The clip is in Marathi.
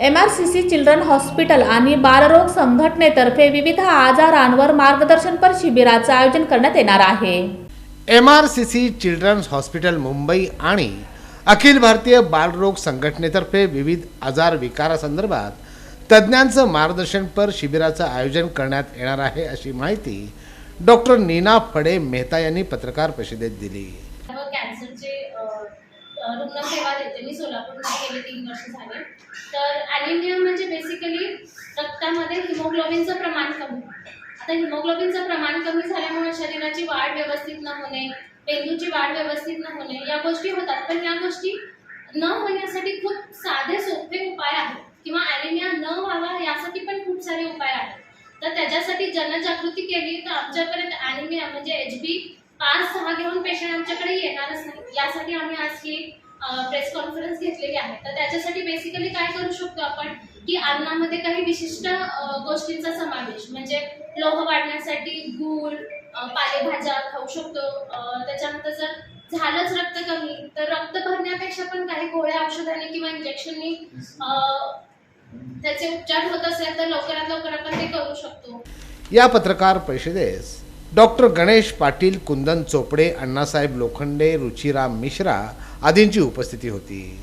M R C C children hospital आणि बालरोग संघटनेतर्फे विविध आजारांवर मार्गदर्शनपर शिबिराचं आयोजन करण्यात येणार आहे. M R C C children's hospital Mumbai आणि अखिल भारतीय बालरोग संघटनेतर्फे विविध आजार विकारासंदर्भात तज्ज्ञांचं मार्गदर्शनपर शिबिराचं आयोजन करण्यात येणार आहे अशी माहिती डॉक्टर नीना फडे मेहता यांनी पत्रकार परिषदेत दिली. कॅन्सरचे अ, रुग्णसेवा देते. मी सोलापूरमध्ये गेले तीन वर्ष झाले. तर ॲनिमिया म्हणजे बेसिकली रक्तामध्ये हिमोग्लोबिनचं प्रमाण कमी. आता हिमोग्लोबिनचं प्रमाण कमी झाल्यामुळे शरीराची वाढ व्यवस्थित न होणे मेंदूची वाढ व्यवस्थित न होणे या गोष्टी होतात. पण या गोष्टी न होण्यासाठी खूप साधे सोपे उपाय आहेत. किंवा ॲनिमिया न व्हावा यासाठी पण खूप सारे उपाय आहेत. तर त्याच्यासाठी जनजागृती केली तर आमच्यापर्यंत ॲनिमिया म्हणजे एच बी पाच सहा घेऊन पेशंट आमच्याकडे येणारच नाही. यासाठी आम्ही आज ही प्रेस कॉन्फरन्स घेतलेली आहे. तर त्याच्यासाठी बेसिकली काय करू शकतो आपण? की अन्नामध्ये काही विशिष्ट गोष्टींचा समावेश म्हणजे लोह वाढण्यासाठी गूळ पालेभाज्या खाऊ शकतो. त्याच्यानंतर जर झालंच रक्त कमी तर रक्त भरण्यापेक्षा पण काही गोळ्या औषधाने किंवा इंजेक्शननी त्याचे उपचार होत असेल तर लवकरात लवकर आपण ते करू शकतो. या पत्रकार परिषदेस डॉक्टर गणेश पाटील कुंदन चोपडे अण्णासाहेब लोखंडे रुचिराम मिश्रा आदींची उपस्थिती होती.